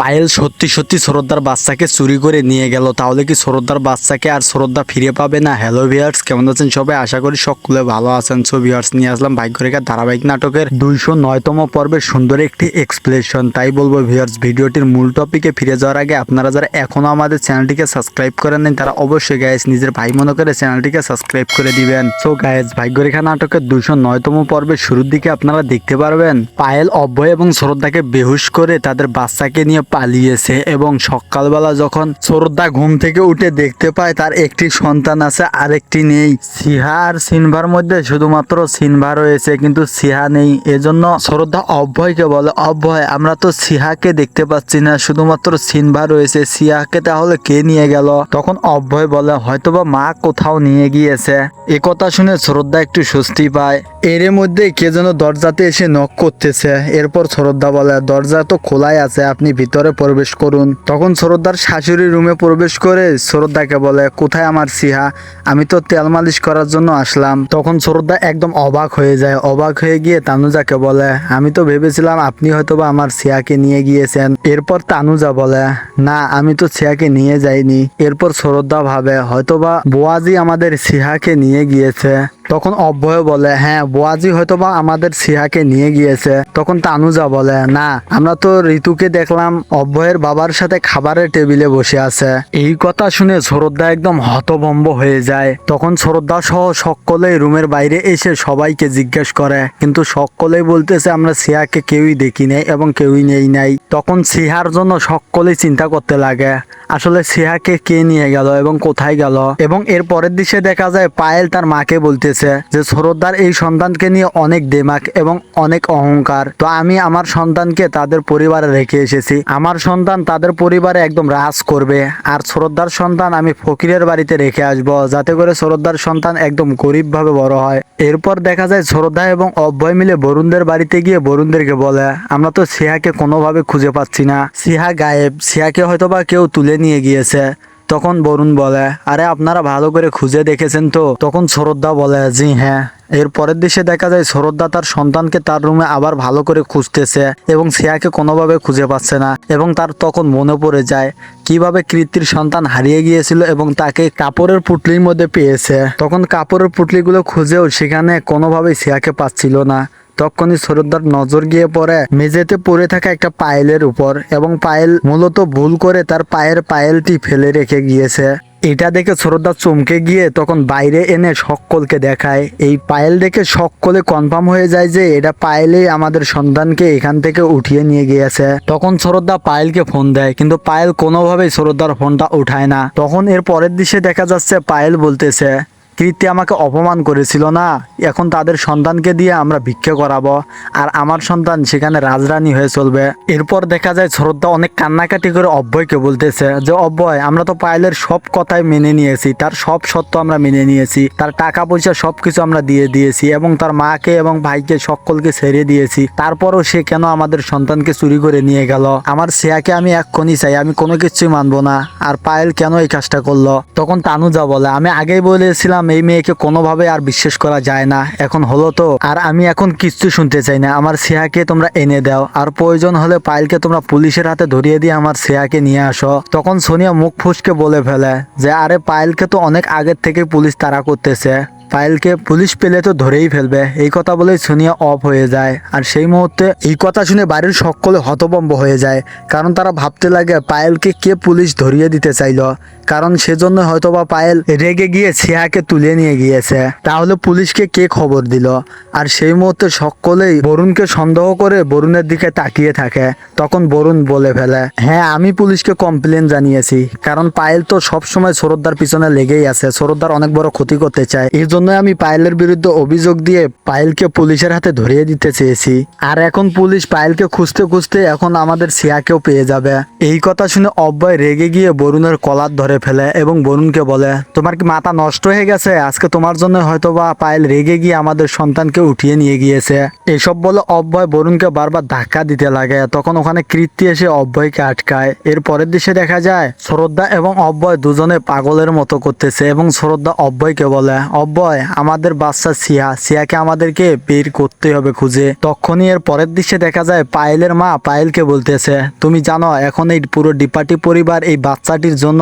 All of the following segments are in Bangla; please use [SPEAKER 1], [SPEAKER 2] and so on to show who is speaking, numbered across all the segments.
[SPEAKER 1] পায়েল সত্যি সত্যি সরোদ্দার বাচ্চাকে চুরি করে নিয়ে গেল। তাহলে কি সরোদ্দার বাচ্চাকে আর সরোদ্দা ফিরে পাবে না? হ্যালো ভিয়ার্স কেমন আছেন সবাই? আশা করি সকলে ভালো আছেন। সো ভিয়ার্স নিয়ে আসলাম ভাগ্যরেখা ধারাবাহিক নাটকের দুইশো নয়তম পর্বের সুন্দর একটি এক্সপ্লেশন তাই বলব ভিয়ার্স ভিডিওটির মূল টপিকে ফিরে যাওয়ার আগে আপনারা যারা এখনও আমাদের চ্যানেলটিকে সাবস্ক্রাইব করেন নাই, তারা অবশ্যই গায়েস নিজের ভাই মনে করে চ্যানেলটিকে সাবস্ক্রাইব করে দিবেন। সো গাইস ভাগ্যরেখা নাটকের দুইশো নয়তম পর্বের শুরুর দিকে আপনারা দেখতে পারবেন, পায়েল অভয় এবং শ্রদ্ধাকে বেহুশ করে তাদের বাচ্চাকে নিয়ে পালিয়েছে এবং সকালবেলা যখন শ্রদ্ধা ঘুম থেকে উঠে দেখতে পায় তার একটি সন্তান আছে, আরেকটি নেই। সিহা আর সিনভার মধ্যে শুধুমাত্র সিনভা রয়েছে, কিন্তু সিহা নেই। এজন্য শ্রদ্ধা অভয়কে বলে, অভয়, আমরা তো সিহাকে দেখতে পাচ্ছি না, শুধুমাত্র সিনভা রয়েছে। সিহাকে তাহলে কে নিয়ে গেল? তখন অভয় বলে, হয়তোবা মা কোথাও নিয়ে গিয়েছে। এ কথা শুনে শ্রদ্ধা একটু স্বস্তি পায়। এর মধ্যে কে যেন দরজাতে এসে নক করতেছে। এরপর শ্রদ্ধা বলে, দরজা তো খোলাই আছে, আপনি ভিতরে প্রবেশ করুন। তখন শ্রদ্ধার শাশুড়ি রুমে প্রবেশ করে শ্রদ্ধাকে বলে, কোথায় আমার সিহা? আমি তো তেল মালিশ করার জন্য আসলাম। তখন শ্রদ্ধা একদম অবাক হয়ে যায়। অবাক হয়ে গিয়ে তানুজাকে বলে, আমি তো ভেবেছিলাম আপনি হয়তোবা আমার সিয়াকে নিয়ে গিয়েছেন। এরপর তানুজা বলে, না, আমি তো সিয়াকে নিয়ে যাইনি। এরপর শ্রদ্ধা ভাবে, হয়তোবা বোয়াজি আমাদের সিহাকে নিয়ে গিয়েছে। তখন অভয় বলে হ্যাঁ বোয়াজি হয়তোবা আমাদের সিহাকে নিয়ে গিয়েছে। তখন তানুজা বলে, না, আমরা তো ঋতুকে দেখলাম। অভয়ের বাবার সাথে খাবারের টেবিলে বসে আছে। এই কথা শুনে শ্রদ্ধা একদম হতভম্ব হয়ে যায়। তখন শ্রদ্ধা সহ সকলেই রুমের বাইরে এসে সবাইকে জিজ্ঞেস করে, কিন্তু সকলেই বলতেছে, আমরা সিহাকে কেউই দেখি নাই এবং কেউই নেই নাই। তখন সিহার জন্য সকলেই চিন্তা করতে লাগে, আসলে সিহাকে কে নিয়ে গেল এবং কোথায় গেল? এবং এর পরের দৃশ্যে দেখা যায়, পায়েল তার মাকে বলতেছে যে, সরোদ্দার এই সন্তানকে নিয়ে অনেক দেমাক এবং অনেক অহংকার। তো আমি আমার সন্তানকে তাদের পরিবারে রেখে এসেছি। আমার সন্তান তাদের পরিবারে একদম রাজ করবে, আর শ্রদ্ধার সন্তান আমি ফকিরের বাড়িতে রেখে আসব, যাতে করে শ্রদ্ধার সন্তান একদম গরিবভাবে বড় হয়। এরপর দেখা যায় শ্রদ্ধা এবং অভয় মিলে বরুণদের বাড়িতে গিয়ে বরুণদেরকে বলে, আমরা তো সিহাকে কোনোভাবে খুঁজে পাচ্ছি না। সিহা গায়েব, সিহাকে হয়তোবা কেউ তুলে নিয়ে গিয়েছে। তখন বরুণ বলে, আরে আপনারা ভালো করে খুঁজে দেখেছেন তো? তখন শ্রদ্ধা বলে, জি হ্যাঁ। এর পরের দেশে দেখা যায় শ্রদ্ধা তার সন্তানকে তার রুমে আবার ভালো করে খুঁজতেছে এবং সিয়াকে কোনোভাবে খুঁজে পাচ্ছে না এবং তার তখন মনে পড়ে যায় কীভাবে কৃতির সন্তান হারিয়ে গিয়েছিল এবং তাকে কাপড়ের পুটলির মধ্যে পেয়েছে। তখন কাপড়ের পুটলিগুলো খুঁজেও সেখানে কোনোভাবেই সিয়াকে পাচ্ছিল না। তখনই সরোদ্দার নজর গিয়ে পড়ে। মেঝেতে পড়ে থাকা একটা পায়েলের উপর এবং পায়েল মূলত ভুল করে তার পায়ের পায়েলটি ফেলে রেখে গিয়েছে। এটা দেখে সরোদ্দার চমকে গিয়ে তখন বাইরে এনে সকলকে দেখায়। এই পায়েল দেখে সকলে কনফার্ম হয়ে যায় যে এটা পায়েলেই আমাদের সন্তানকে এখান থেকে উঠিয়ে নিয়ে গিয়েছে। তখন সরোদ্দা পায়েলকে ফোন দেয়, কিন্তু পায়েল কোনোভাবেই সরোদ্দার ফোনটা উঠায় না। তখন এর পরের দৃশ্যে দেখা যাচ্ছে পায়েল বলতেছে কীর্তি আমাকে অপমান করেছিল না? এখন তাদের সন্তানকে দিয়ে আমরা ভিক্ষে করাবো। আর আমার সন্তান সেখানে রাজরানী হয়ে চলবে। এরপর দেখা যায় শ্রদ্ধা অনেক কান্নাকাটি করে অব্যয়কে বলতেছে যে অব্যয় আমরা তো পায়েলের সব কথাই মেনে নিয়েছি। তার সব সত্য আমরা মেনে নিয়েছি। তার টাকা পয়সা সব কিছু আমরা দিয়ে দিয়েছি এবং তার মাকে এবং ভাইকে সকলকে ছেড়ে দিয়েছি। তারপরও সে কেন আমাদের সন্তানকে চুরি করে নিয়ে গেল? আমার শেয়াকে আমি এক্ষুনি চাই, আমি কোনো কিছুই মানবো না। আর পায়েল কেন এই কাজটা করল? তখন তানুজা বলে, আমি আগেই বলেছিলাম এই মেয়েকে কোনোভাবে আর বিশ্বাস করা যায় না। এখন হলো তো, আর আমি এখন কিচ্ছু শুনতে চাই না। আমার সিয়াকে তোমরা এনে দাও। আর প্রয়োজন হলে পায়েলকে তোমরা পুলিশের হাতে ধরিয়ে দিয়ে আমার সিয়াকে নিয়ে আসো। তখন সোনিয়া মুখ ফুসকে বলে ফেলে যে, আরে পায়েলকে তো অনেক আগের থেকে পুলিশ তাড়া করতেছে। পায়েলকে পুলিশ পেলে তো ধরেই ফেলবে। এই কথা বলে সোনিয়া অফ হয়ে যায়। আর সেই মুহূর্তে এই কথা শুনে বাড়ির সকলে হতবম্ব হয়ে যায়। কারণ তারা ভাবতে লাগে, পায়েলকে কে পুলিশ ধরিয়ে দিতে চাইলো? কারণ সেজন্য হয়তোবা পায়েল রেগে গিয়ে সিয়াকে তুলে নিয়ে গিয়েছে। তাহলে পুলিশকে কে খবর দিল? আর সেই মুহূর্তে সকলেই বরুণকে সন্দেহ করে বরুণের দিকে তাকিয়ে থাকে। তখন বরুণ বলে ফেলে হ্যাঁ আমি পুলিশকে কমপ্লেন জানিয়েছি। কারণ পায়েল তো সবসময় সরোদ্দার পিছনে লেগেই আছে। সরোদ্দার অনেক বড় ক্ষতি করতে চায়। এই জন্য আমি পায়েলের বিরুদ্ধে অভিযোগ দিয়ে পায়েলকে পুলিশের হাতে ধরিয়ে দিতে চেয়েছি। আর এখন পুলিশ পায়েলকে খুঁজতে খুঁজতে এখন আমাদের সিয়াকেও পেয়ে যাবে। এই কথা শুনে অব্যয় রেগে গিয়ে বরুণের কলার ধরে ফেলে এবং বরুণকে বলে, তোমার কি মাথা নষ্ট হয়ে গেছে? আজকে তোমার জন্য হয়তো বা পায়েল রেগে গিয়ে আমাদের সন্তানকে উঠিয়ে নিয়ে গিয়েছে। এসব বলে অব্যয় বরুণকে বারবার ধাক্কা দিতে লাগে। তখন ওখানে কৃত্তি এসে অব্যয়কে আটকায়। এর পরের দৃশ্যে দেখা যায়, শ্রদ্ধা এবং অব্যয় দুজনে পাগলের মতো করতেছে এবং শ্রদ্ধা অব্যয়কে বলে অব্যয় আমাদের বাচ্চা সিয়া। সিয়াকে আমাদেরকে বের করতে হবে খুঁজে। তখনই এর পরের দৃশ্যে দেখা যায়, পায়েলের মা পায়েলকে বলতেছে, তুমি জানো, এখন এই পুরো ডিপার্টি পরিবার এই বাচ্চাটির জন্য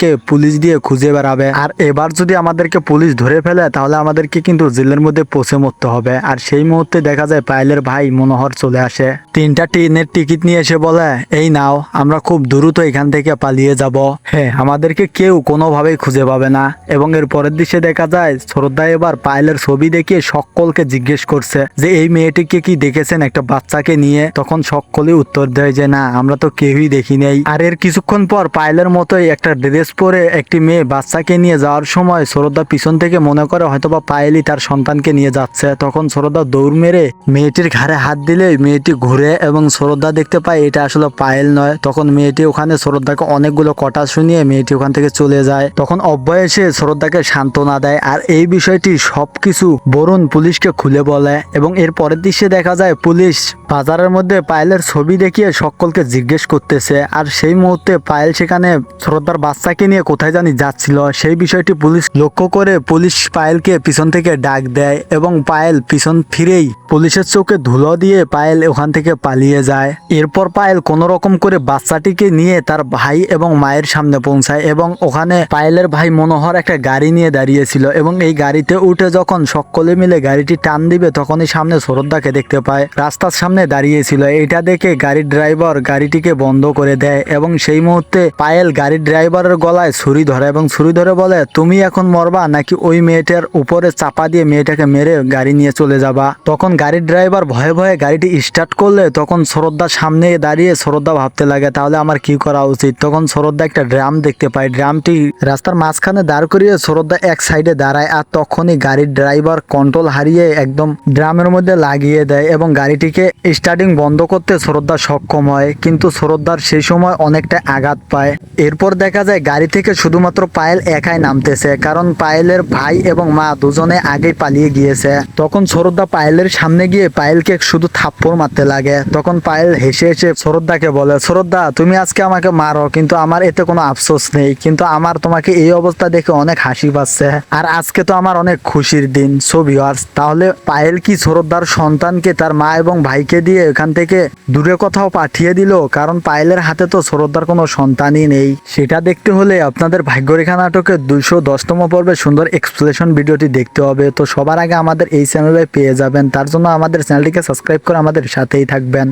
[SPEAKER 1] আমাদেরকে পুলিশ দিয়ে খুঁজে বেড়াবে। আর এবার যদি আমাদেরকে পুলিশ ধরে ফেলে, তাহলে আমাদেরকে কিন্তু জেলের মধ্যে পচে মরতে হবে। আর সেই মুহূর্তে দেখা যায় পায়েলের ভাই মনোহর চলে আসে। তিনটা ট্রেনের টিকিট নিয়ে এসে বলে, এই নাও, আমরা খুব দ্রুত এখান থেকে পালিয়ে যাব। হ্যাঁ আমাদেরকে কেউ কোনোভাবেই খুঁজে পাবে না। এবং এর পরের দৃশ্যে দেখা যায়, শ্রদ্ধা এবার পায়েলের ছবি দেখিয়ে সকলকে জিজ্ঞেস করছে যে, এই মেয়েটিকে কি দেখেছেন একটা বাচ্চাকে নিয়ে? তখন সকলেই উত্তর দেয় যে, না, আমরা তো কেউই দেখি নেই আর এর কিছুক্ষণ পর পায়েলের মতোই একটা ড্রেস পরে একটি মেয়ে বাচ্চাকে নিয়ে যাওয়ার সময় শ্রদ্ধা পিছন থেকে মনে করে হয়তোবা পায়েলই তার সন্তানকে নিয়ে যাচ্ছে। তখন শ্রদ্ধা দৌড় মেরে মেয়েটির ঘাড়ে হাত দিলে মেয়েটি ঘুরে এবং শ্রদ্ধা দেখতে পায় এটা আসলে পায়েল নয়। তখন মেয়েটি ওখানে শ্রদ্ধাকে অনেকগুলো কটা শুনিয়ে মেয়েটি ওখান থেকে চলে যায়। তখন অব্যয় এসে শ্রদ্ধাকে সান্ত্বনা দেয় আর এই বিষয়টি সবকিছু বরুণ পুলিশকে খুলে বলে এবং এর পরের দৃশ্যে দেখা যায় পুলিশ বাজারের মধ্যে পায়েলের ছবি দেখিয়ে সকলকে জিজ্ঞেস করতেছে। আর সেই মুহূর্তে পায়েল সেখানে শ্রদ্ধার বাচ্চাকে নিয়ে কোথায় জানি যাচ্ছিল, সেই বিষয়টি পুলিশ লক্ষ্য করে পুলিশ পায়েলকে পিছন থেকে ডাক দেয় এবং পায়েল পিছন ফিরেই পুলিশের চোখে ধুলো দিয়ে পায়েল ওখান থেকে পালিয়ে যায়। এরপর পায়েল কোনো রকম করে বাচ্চাটিকে নিয়ে তার ভাই এবং মায়ের সামনে পৌঁছায় এবং ওখানে পায়েলের ভাই মনোহর একটা গাড়ি নিয়ে দাঁড়িয়েছিল এবং এই গাড়িতে উঠে যখন সকলে মিলে গাড়িটি টান দিবে, তখনই সামনে শ্রদ্ধাকে দেখতে পায়। রাস্তার সামনে দাঁড়িয়েছিল। এটা দেখে গাড়ির ড্রাইভার গাড়িটিকে বন্ধ করে দেয় এবং সেই মুহূর্তে পায়েল গাড়ির ড্রাইভারের গলায় ছুরি ধরে এবং ছুরি ধরে বলে, তুমি এখন মরবা নাকি ওই মেয়েটার উপরে চাপা দিয়ে মেয়েটাকে মেরে গাড়ি নিয়ে চলে যাবা? তখন গাড়ির ড্রাইভার ভয়ে ভয়ে গাড়িটি স্টার্ট করলে, তখন শ্রদ্ধা সামনে দাঁড়িয়ে শ্রদ্ধা ভাবতে লাগে, তাহলে আমার কি করা উচিত? তখন শ্রদ্ধা একটা ড্রাম দেখতে পায়। ড্রামটি রাস্তার মাঝখানে দাঁড় করিয়ে শ্রদ্ধা এক সাইডে দাঁড়ায় আর তখনই গাড়ির ড্রাইভার কন্ট্রোল হারিয়ে একদম ড্রামের মধ্যে লাগিয়ে দেয় এবং গাড়িটিকে স্টার্টিং বন্ধ করতে শ্রদ্ধা সক্ষম হয়। কিন্তু শ্রদ্ধার সেই সময় অনেকটা আঘাত পায়। এরপর দেখা যায় গাড়ি থেকে শুধুমাত্র পায়েল একাই নামতেছে, কারণ পায়েলের ভাই এবং মা দুজনে আগেই পালিয়ে গিয়েছে। তখন শ্রদ্ধা পায়েলের সামনে গিয়ে পায়েলকে শুধু থাপ্পড় মারতে লাগে। তখন পায়েল হেসে হেসে শ্রদ্ধাকে বলে শ্রদ্ধা তুমি আজকে আমাকে মারো, কিন্তু আমার এতে কোনো আফসোস নেই, কিন্তু আমার তোমাকে এই অবস্থা দেখে অনেক হাসি পাচ্ছে। আর আজকে তো আমার অনেক খুশির দিন সো ভিউয়ার্স তাহলে পায়েল কি শ্রদ্ধার সন্তানকে তার মা এবং ভাইকে দিয়ে এখান থেকে দূরে কোথাও পাঠিয়ে দিল? কারণ পায়েলের হাতে তো শ্রদ্ধার কোনো সন্তানই নেই। সেটা দেখতে হলে আপনাদের ভাগ্যরেখা নাটকের দুইশো দশতম পর্বে সুন্দর এক্সপ্লেশন ভিডিওটি দেখতে হবে। তো সবার আগে আমাদের এই চ্যানেলে পেয়ে যাবেন। তার জন্য আমাদের চ্যানেলটিকে সাবস্ক্রাইব করে আমাদের সাথেই থাকবেন।